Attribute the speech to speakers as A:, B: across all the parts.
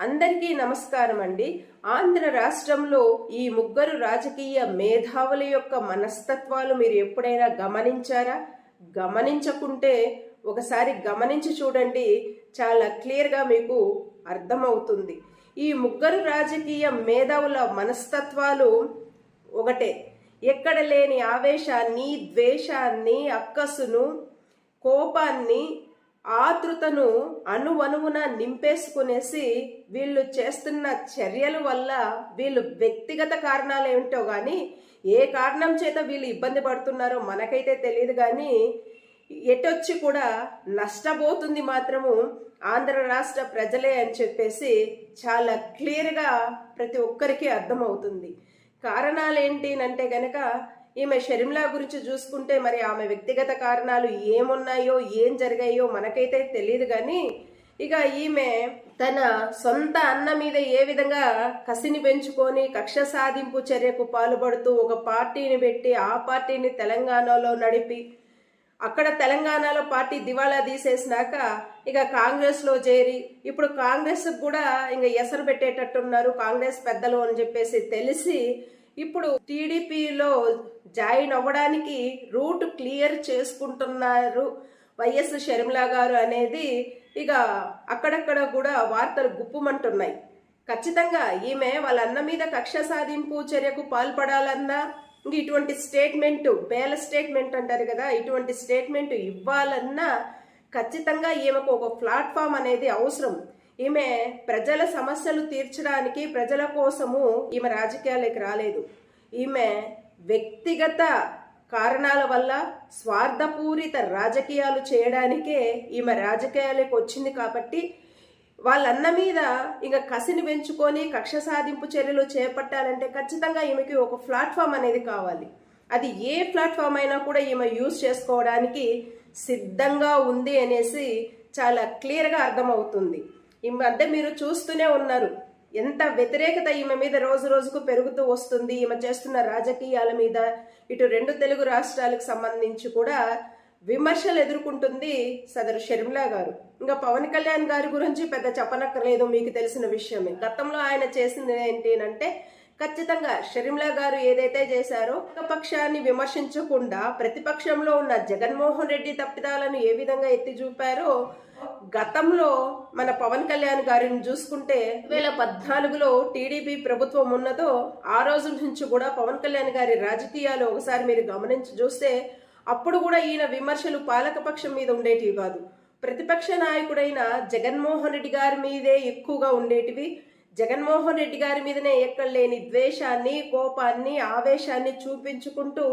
A: అందరికీ నమస్కారం అండి ఆంధ్ర రాష్ట్రంలో ఈ ముగ్గురు రాజకీయ మేధావుల యొక్క మనస్తత్వాలు మీరు ఎప్పుడైనా గమనించారా? గమనించకుంటే ఒకసారి గమనించి చూడండి చాలా క్లియర్గా మీకు అర్థమవుతుంది. ఈ ముగ్గురు రాజకీయ మేధావుల మనస్తత్వాలు ఒకటే. ఎక్కడ లేని ఆవేశాన్ని ద్వేషాన్ని అక్కసును కోపాన్ని ఆతృతను అణువణువున నింపేసుకునేసి వీళ్ళు చేస్తున్న చర్యల వల్ల వీళ్ళు వ్యక్తిగత కారణాలు ఏమిటో కానీ ఏ కారణం చేత వీళ్ళు ఇబ్బంది పడుతున్నారో మనకైతే తెలియదు కానీ ఎటొచ్చి కూడా నష్టపోతుంది మాత్రము ఆంధ్ర రాష్ట్ర ప్రజలే అని చెప్పేసి చాలా క్లియర్గా ప్రతి ఒక్కరికి అర్థమవుతుంది. కారణాలు ఏంటి అంటే కనుక ఈమె షర్మిలా గురించి చూసుకుంటే మరి ఆమె వ్యక్తిగత కారణాలు ఏమున్నాయో ఏం జరిగాయో మనకైతే తెలియదు కానీ ఇక ఈమె తన సొంత అన్న మీద ఏ విధంగా కసిని పెంచుకొని కక్ష సాధింపు చర్యకు పాల్పడుతూ ఒక పార్టీని పెట్టి ఆ పార్టీని తెలంగాణలో నడిపి అక్కడ తెలంగాణలో పార్టీ దివాళా తీసేసినాక ఇక కాంగ్రెస్లో చేరి ఇప్పుడు కాంగ్రెస్ కూడా ఇంకా ఎసరు పెట్టేటట్టున్నారు కాంగ్రెస్ పెద్దలు అని చెప్పేసి తెలిసి ఇప్పుడు టీడీపీలో జాయిన్ అవ్వడానికి రూట్ క్లియర్ చేసుకుంటున్నారు వైఎస్ షర్మిల గారు అనేది. ఇక అక్కడక్కడ కూడా వార్తలు గుప్పుమంటున్నాయి. ఖచ్చితంగా ఈమె వాళ్ళ అన్న మీద కక్ష సాధింపు చర్యకు పాల్పడాలన్నా ఇంక ఇటువంటి స్టేట్మెంట్ బేల స్టేట్మెంట్ అంటారు కదా ఇటువంటి స్టేట్మెంట్ ఇవ్వాలన్నా ఖచ్చితంగా ఈమెకు ఒక ప్లాట్ఫామ్ అనేది అవసరం. ఈమె ప్రజల సమస్యలు తీర్చడానికి ప్రజల కోసము ఈమె రాజకీయాలకు రాలేదు. ఈమె వ్యక్తిగత కారణాల వల్ల స్వార్థపూరిత రాజకీయాలు చేయడానికే ఈమె రాజకీయాలకు వచ్చింది కాబట్టి వాళ్ళన్న మీద ఇంకా కసిని పెంచుకొని కక్ష సాధింపు చర్యలు చేపట్టాలంటే ఖచ్చితంగా ఈమెకి ఒక ప్లాట్ఫామ్ అనేది కావాలి. అది ఏ ప్లాట్ఫామ్ అయినా కూడా ఈమె యూజ్ చేసుకోవడానికి సిద్ధంగా ఉంది అనేసి చాలా క్లియర్గా అర్థమవుతుంది. ఈ మధ్య మీరు చూస్తూనే ఉన్నారు. ఎంత వ్యతిరేకత ఈమె మీద రోజు రోజుకు పెరుగుతూ వస్తుంది. ఈమె చేస్తున్న రాజకీయాల మీద ఇటు రెండు తెలుగు రాష్ట్రాలకు సంబంధించి కూడా విమర్శలు ఎదుర్కొంటుంది సదరు షర్మిలా గారు. ఇంకా పవన్ కళ్యాణ్ గారి గురించి పెద్ద చెప్పనక్కర్లేదు మీకు తెలిసిన విషయమే. గతంలో ఆయన చేసింది ఏంటి అంటే ఖచ్చితంగా షర్మిలా గారు ఏదైతే చేశారో ఒక పక్షాన్ని విమర్శించకుండా ప్రతిపక్షంలో ఉన్న జగన్మోహన్ రెడ్డి తప్పిదాలను ఏ విధంగా ఎత్తి చూపారో గతంలో మన పవన్ కళ్యాణ్ గారిని చూసుకుంటే వేల పద్నాలుగులో టీడీపీ ప్రభుత్వం ఉన్నదో ఆ రోజు నుంచి కూడా పవన్ కళ్యాణ్ గారి రాజకీయాలు ఒకసారి మీరు గమనించి చూస్తే అప్పుడు కూడా ఈయన విమర్శలు పాలకపక్షం మీద ఉండేటివి కాదు. ప్రతిపక్ష నాయకుడైన జగన్మోహన్ రెడ్డి గారి మీదే ఎక్కువగా ఉండేటివి. జగన్మోహన్ రెడ్డి గారి మీదనే ఎక్కడ లేని ద్వేషాన్ని కోపాన్ని ఆవేశాన్ని చూపించుకుంటూ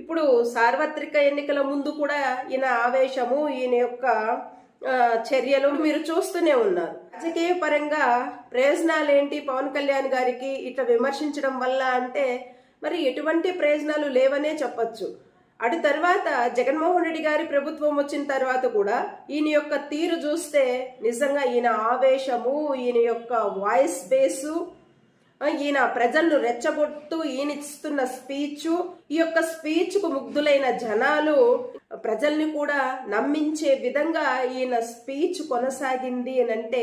A: ఇప్పుడు సార్వత్రిక ఎన్నికల ముందు కూడా ఈయన ఆవేశము ఈయన యొక్క చర్యలు మీరు చూస్తూనే ఉన్నారు. రాజకీయ పరంగా ప్రయోజనాలు ఏంటి పవన్ కళ్యాణ్ గారికి ఇట్లా విమర్శించడం వల్ల అంటే మరి ఎటువంటి ప్రయోజనాలు లేవనే చెప్పచ్చు. అటు తర్వాత జగన్మోహన్ రెడ్డి గారి ప్రభుత్వం వచ్చిన తర్వాత కూడా ఈయన యొక్క తీరు చూస్తే నిజంగా ఈయన ఆవేశము ఈయన యొక్క వాయిస్ బేసు ఈయన ప్రజలను రెచ్చగొడుతూ ఈయన ఇస్తున్న స్పీచ్ ఈ యొక్క స్పీచ్కు ముగ్ధులైన జనాలు ప్రజల్ని కూడా నమ్మించే విధంగా ఈయన స్పీచ్ కొనసాగింది అని అంటే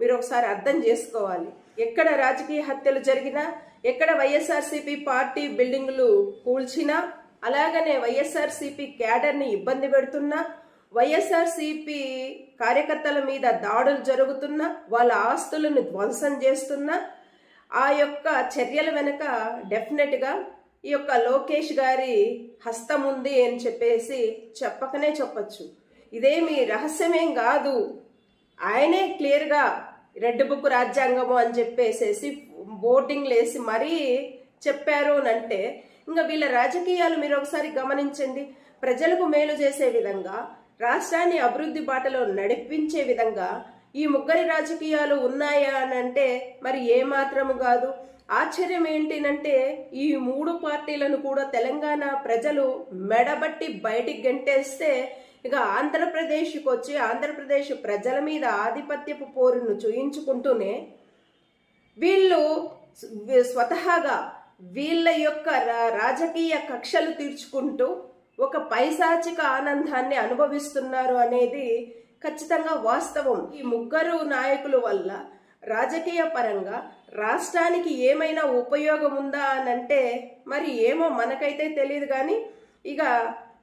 A: మీరు ఒకసారి అర్థం చేసుకోవాలి. ఎక్కడ రాజకీయ హత్యలు జరిగినా ఎక్కడ వైఎస్ఆర్సీపీ పార్టీ బిల్డింగులు కూల్చినా అలాగనే వైఎస్ఆర్సీపీ క్యాడర్ని ఇబ్బంది పెడుతున్నా వైఎస్ఆర్సీపీ కార్యకర్తల మీద దాడులు జరుగుతున్నా వాళ్ళ ఆస్తులను ధ్వంసం చేస్తున్నా ఆ యొక్క చర్యల వెనుక డెఫినెట్గా ఈ యొక్క లోకేష్ గారి హస్తం ఉంది అని చెప్పేసి చెప్పకనే చెప్పచ్చు. ఇదేమి రహస్యమేం కాదు. ఆయనే క్లియర్గా రెడ్ బుక్ రాజ్యాంగము అని చెప్పేసేసి బోర్డింగ్లు వేసి మరీ చెప్పారు అని అంటే ఇంకా వీళ్ళ రాజకీయాలు మీరు ఒకసారి గమనించండి. ప్రజలకు మేలు చేసే విధంగా రాష్ట్రాన్ని అభివృద్ధి బాటలో నడిపించే విధంగా ఈ ముగ్గురి రాజకీయాలు ఉన్నాయా అని అంటే మరి ఏమాత్రము కాదు. ఆశ్చర్యం ఏంటినంటే ఈ మూడు పార్టీలను కూడా తెలంగాణ ప్రజలు మెడబట్టి బయటికి గంటేస్తే ఇక ఆంధ్రప్రదేశ్కి వచ్చి ఆంధ్రప్రదేశ్ ప్రజల మీద ఆధిపత్యపు పోరును చూయించుకుంటూనే వీళ్ళు స్వతహాగా వీళ్ళ యొక్క రా- రాజకీయ కక్షలు తీర్చుకుంటూ ఒక పైశాచిక ఆనందాన్ని అనుభవిస్తున్నారు అనేది ఖచ్చితంగా వాస్తవం. ఈ ముగ్గురు నాయకుల వల్ల రాజకీయ పరంగా రాష్ట్రానికి ఏమైనా ఉపయోగం ఉందా అని అంటే మరి ఏమో మనకైతే తెలియదు కానీ ఇక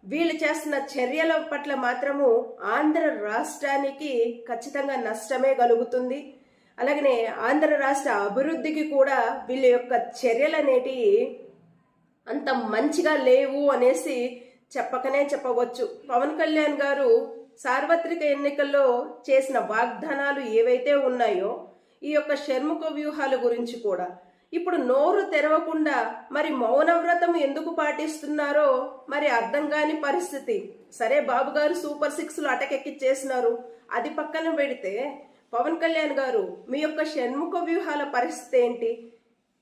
A: వీళ్ళు చేస్తున్న చర్యల పట్ల మాత్రము ఆంధ్ర రాష్ట్రానికి ఖచ్చితంగా నష్టమే కలుగుతుంది. అలాగనే ఆంధ్ర రాష్ట్ర అభివృద్ధికి కూడా వీళ్ళ యొక్క చర్యలు అనేటివి అంత మంచిగా లేవు అనేసి చెప్పకనే చెప్పవచ్చు. పవన్ కళ్యాణ్ గారు సార్వత్రిక ఎన్నికల్లో చేసిన వాగ్దానాలు ఏవైతే ఉన్నాయో ఈ యొక్క షణ్ముఖ వ్యూహాల గురించి కూడా. ఇప్పుడు నోరు తెరవకుండా మరి మౌనవ్రతం ఎందుకు పాటిస్తున్నారో మరి అర్థం కాని పరిస్థితి. సరే బాబు గారు సూపర్ సిక్స్లు అటకెక్కి చేసినారు అది పక్కన పెడితే పవన్ కళ్యాణ్ గారు మీ యొక్క షణ్ముఖ వ్యూహాల పరిస్థితి ఏంటి?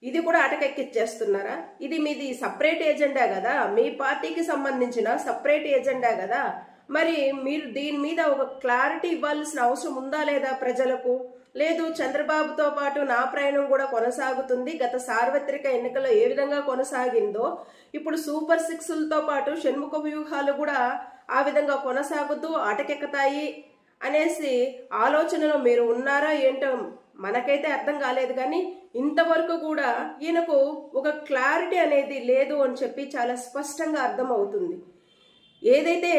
A: ఇది కూడా అటకెక్కిచ్చేస్తున్నారా? ఇది మీది సపరేట్ ఏజెండా కదా? మీ పార్టీకి సంబంధించిన సపరేట్ ఏజెండా కదా? మరి మీరు దీని మీద ఒక క్లారిటీ ఇవ్వాల్సిన అవసరం ఉందా లేదా ప్రజలకు? లేదు చంద్రబాబుతో పాటు నా ప్రయాణం కూడా కొనసాగుతుంది. గత సార్వత్రిక ఎన్నికల్లో ఏ విధంగా కొనసాగిందో ఇప్పుడు సూపర్ సిక్స్లతో పాటు షణ్ముఖ వ్యూహాలు కూడా ఆ విధంగా కొనసాగుతూ అటకెక్కుతాయి. అనేసి ఆలోచనలో మీరు ఉన్నారా ఏంటో మనకైతే అర్థం కాలేదు కానీ ఇంతవరకు కూడా ఈయనకు ఒక క్లారిటీ అనేది లేదు అని చెప్పి చాలా స్పష్టంగా అర్థమవుతుంది. ఏదైతే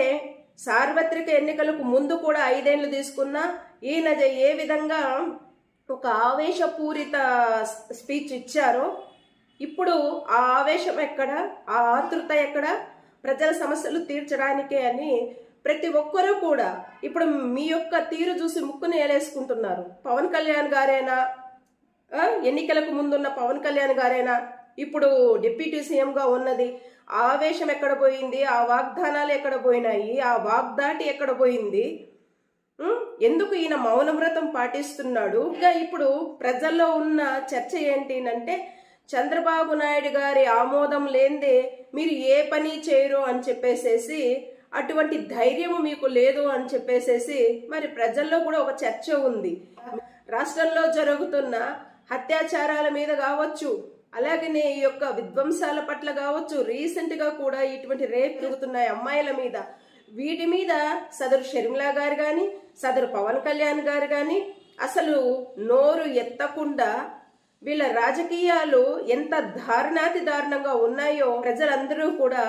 A: సార్వత్రిక ఎన్నికలకు ముందు కూడా ఐదేళ్ళు తీసుకున్నా ఈయన ఏ విధంగా ఒక ఆవేశపూరిత స్పీచ్ ఇచ్చారో ఇప్పుడు ఆ ఆవేశం ఎక్కడ ఆ ఆతృత ఎక్కడ ప్రజల సమస్యలు తీర్చడానికే అని ప్రతి ఒక్కరూ కూడా ఇప్పుడు మీ యొక్క తీరు చూసి ముక్కును ఏలేసుకుంటున్నారు. పవన్ కళ్యాణ్ గారేనా ఎన్నికలకు ముందున్న పవన్ కళ్యాణ్ గారేనా ఇప్పుడు డిప్యూటీ సీఎంగా ఉన్నది. ఆవేశం ఎక్కడ పోయింది? ఆ వాగ్దానాలు ఎక్కడ పోయినాయి? ఆ వాగ్దాటి ఎక్కడ పోయింది? ఎందుకు ఈయన మౌనవ్రతం పాటిస్తున్నాడు? ఇంకా ఇప్పుడు ప్రజల్లో ఉన్న చర్చ ఏంటి అంటే చంద్రబాబు నాయుడు గారి ఆమోదం లేనిదే మీరు ఏ పని చేయరు అని చెప్పేసేసి అటువంటి ధైర్యం మీకు లేదు అని చెప్పేసేసి మరి ప్రజల్లో కూడా ఒక చర్చ ఉంది. రాష్ట్రంలో జరుగుతున్న అత్యాచారాల మీద కావచ్చు అలాగనే ఈ యొక్క విధ్వంసాల పట్ల కావచ్చు రీసెంట్గా కూడా ఇటువంటి రేప్ జరుగుతున్నాయి అమ్మాయిల మీద. వీటి మీద సదరు షర్మిలా గారు కానీ సదరు పవన్ కళ్యాణ్ గారు కానీ అసలు నోరు ఎత్తకుండా వీళ్ళ రాజకీయాలు ఎంత దారుణాతి దారుణంగా ఉన్నాయో ప్రజలందరూ కూడా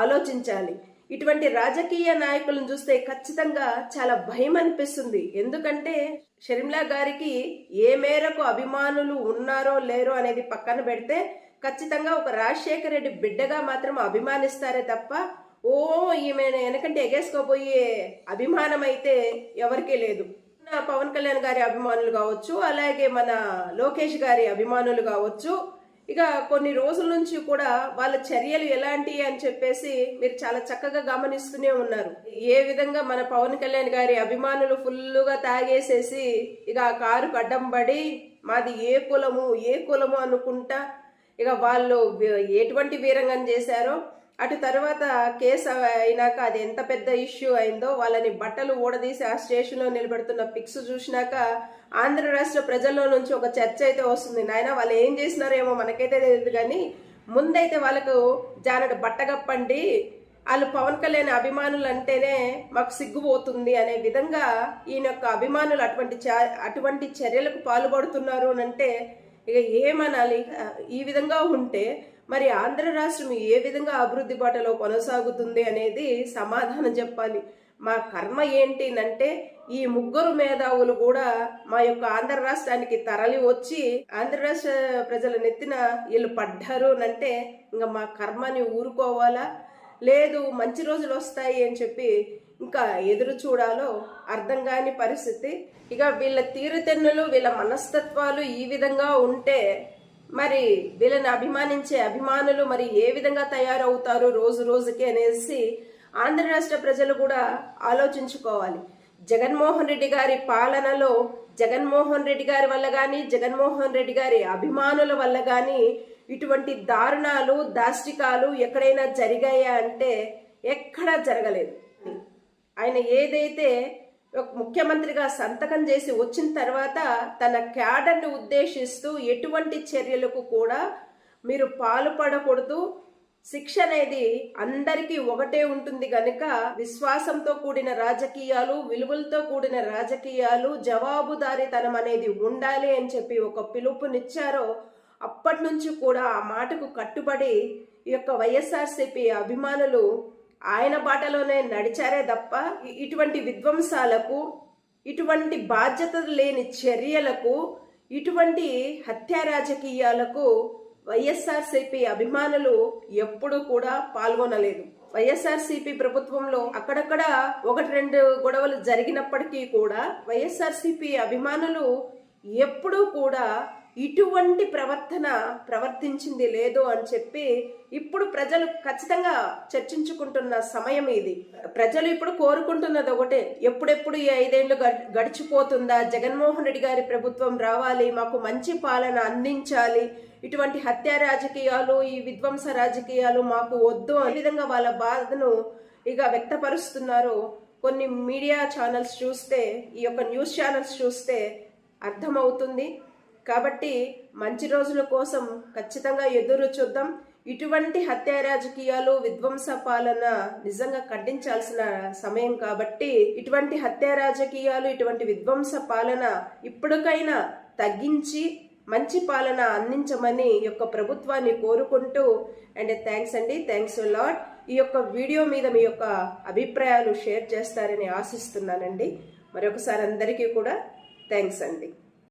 A: ఆలోచించాలి. ఇటువంటి రాజకీయ నాయకులను చూస్తే ఖచ్చితంగా చాలా భయం అనిపిస్తుంది. ఎందుకంటే షర్మిలా గారికి ఏ మేరకు అభిమానులు ఉన్నారో లేరో అనేది పక్కన పెడితే ఖచ్చితంగా ఒక రాజశేఖర రెడ్డి బిడ్డగా మాత్రం అభిమానిస్తారే తప్ప ఓ ఈమె వెనకంటే ఎగేసుకోబోయే అభిమానం అయితే ఎవరికీ లేదు. పవన్ కళ్యాణ్ గారి అభిమానులు కావచ్చు అలాగే మన లోకేష్ గారి అభిమానులు కావచ్చు ఇక కొన్ని రోజుల నుంచి కూడా వాళ్ళ చర్యలు ఎలాంటివి అని చెప్పేసి మీరు చాలా చక్కగా గమనిస్తూనే ఉన్నారు. ఏ విధంగా మన పవన్ కళ్యాణ్ గారి అభిమానులు ఫుల్లుగా తాగేసేసి ఇక ఆ కారు అడ్డం పడి మాది ఏ కులము ఏ కులము అనుకుంటా ఇక వాళ్ళు ఎటువంటి వీరంగం చేశారో అటు తర్వాత కేసు అయినాక అది ఎంత పెద్ద ఇష్యూ అయిందో వాళ్ళని బట్టలు ఊడదీసి ఆ స్టేషన్లో నిలబెడుతున్న పిక్స్ చూసినాక ఆంధ్ర రాష్ట్ర ప్రజల్లో నుంచి ఒక చర్చ అయితే వస్తుంది. నాయన వాళ్ళు ఏం చేసినారేమో మనకైతే తెలియదు కానీ ముందైతే వాళ్ళకు జానడు బట్టగప్పండి వాళ్ళు పవన్ కళ్యాణ్ అభిమానులు అంటేనే మాకు సిగ్గుపోతుంది అనే విధంగా ఈయన యొక్క అభిమానులు అటువంటి అటువంటి చర్యలకు పాల్పడుతున్నారు అని అంటే ఇక ఏమనాలి? ఈ విధంగా ఉంటే మరి ఆంధ్ర రాష్ట్రం ఏ విధంగా అభివృద్ధి బాటలో కొనసాగుతుంది అనేది సమాధానం చెప్పాలి. మా కర్మ ఏంటి అంటే ఈ ముగ్గురు మేధావులు కూడా మా యొక్క ఆంధ్ర రాష్ట్రానికి తరలి వచ్చి ఆంధ్ర రాష్ట్ర ప్రజల నెత్తిన వీళ్ళు పడ్డారు అంటే ఇంకా మా కర్మని ఊరుకోవాలా? లేదు మంచి రోజులు వస్తాయి అని చెప్పి ఇంకా ఎదురు చూడాలో అర్థం కాని పరిస్థితి. ఇక వీళ్ళ తీరుతెన్నులు వీళ్ళ మనస్తత్వాలు ఈ విధంగా ఉంటే మరి వీళ్ళని అభిమానించే అభిమానులు మరి ఏ విధంగా తయారవుతారు రోజు రోజుకి అనేసి ఆంధ్ర రాష్ట్ర ప్రజలు కూడా ఆలోచించుకోవాలి. జగన్మోహన్ రెడ్డి గారి పాలనలో జగన్మోహన్ రెడ్డి గారి వల్ల కానీ జగన్మోహన్ రెడ్డి గారి అభిమానుల వల్ల కానీ ఇటువంటి దారుణాలు దాష్టికాలు ఎక్కడైనా జరిగాయా అంటే ఎక్కడా జరగలేదు. ఆయన ఏదైతే ముఖ్యమంత్రిగా సంతకం చేసి వచ్చిన తర్వాత తన క్యాడర్ను ఉద్దేశిస్తూ ఎటువంటి చర్యలకు కూడా మీరు పాల్పడకూడదు. శిక్ష అనేది అందరికీ ఒకటే ఉంటుంది కనుక విశ్వాసంతో కూడిన రాజకీయాలు విలువలతో కూడిన రాజకీయాలు జవాబుదారీతనం అనేది ఉండాలి అని చెప్పి ఒక పిలుపునిచ్చారో అప్పటి నుంచి కూడా ఆ మాటకు కట్టుబడి ఈ యొక్క వైఎస్ఆర్సీపీ అభిమానులు ఆయన బాటలోనే నడిచారే తప్ప ఇటువంటి విధ్వంసాలకు ఇటువంటి బాధ్యత లేని చర్యలకు ఇటువంటి హత్యా రాజకీయాలకు వైఎస్ఆర్సిపి అభిమానులు ఎప్పుడూ కూడా పాల్గొనలేదు. వైఎస్ఆర్సీపీ ప్రభుత్వంలో అక్కడక్కడ ఒకటి రెండు గొడవలు జరిగినప్పటికీ కూడా వైఎస్ఆర్సీపీ అభిమానులు ఎప్పుడూ కూడా ఇటువంటి ప్రవర్తన ప్రవర్తించింది లేదు అని చెప్పి ఇప్పుడు ప్రజలు ఖచ్చితంగా చర్చించుకుంటున్న సమయం ఇది. ప్రజలు ఇప్పుడు కోరుకుంటున్నది ఒకటే. ఎప్పుడెప్పుడు ఈ ఐదేళ్ళు గడిచిపోతుందా? జగన్మోహన్ రెడ్డి గారి ప్రభుత్వం రావాలి మాకు మంచి పాలన అందించాలి. ఇటువంటి హత్య రాజకీయాలు ఈ విధ్వంస రాజకీయాలు మాకు వద్దు అనే విధంగా వాళ్ళ బాధను ఇక వ్యక్తపరుస్తున్నారు కొన్ని మీడియా ఛానల్స్ చూస్తే ఈ యొక్క న్యూస్ ఛానల్స్ చూస్తే అర్థమవుతుంది. కాబట్టి మంచి రోజుల కోసం ఖచ్చితంగా ఎదురు చూద్దాం. ఇటువంటి హత్య రాజకీయాలు విధ్వంస పాలన నిజంగా ఖండించాల్సిన సమయం కాబట్టి ఇటువంటి హత్య రాజకీయాలు ఇటువంటి విధ్వంస పాలన ఇప్పటికైనా తగ్గించి మంచి పాలన అందించమని ఈ యొక్క ప్రభుత్వాన్ని కోరుకుంటూ అండ్ థ్యాంక్స్ అండి. Thanks lot. ఈ యొక్క వీడియో మీద మీ యొక్క అభిప్రాయాలు షేర్ చేస్తారని ఆశిస్తున్నానండి. మరొకసారి అందరికీ కూడా థ్యాంక్స్ అండి.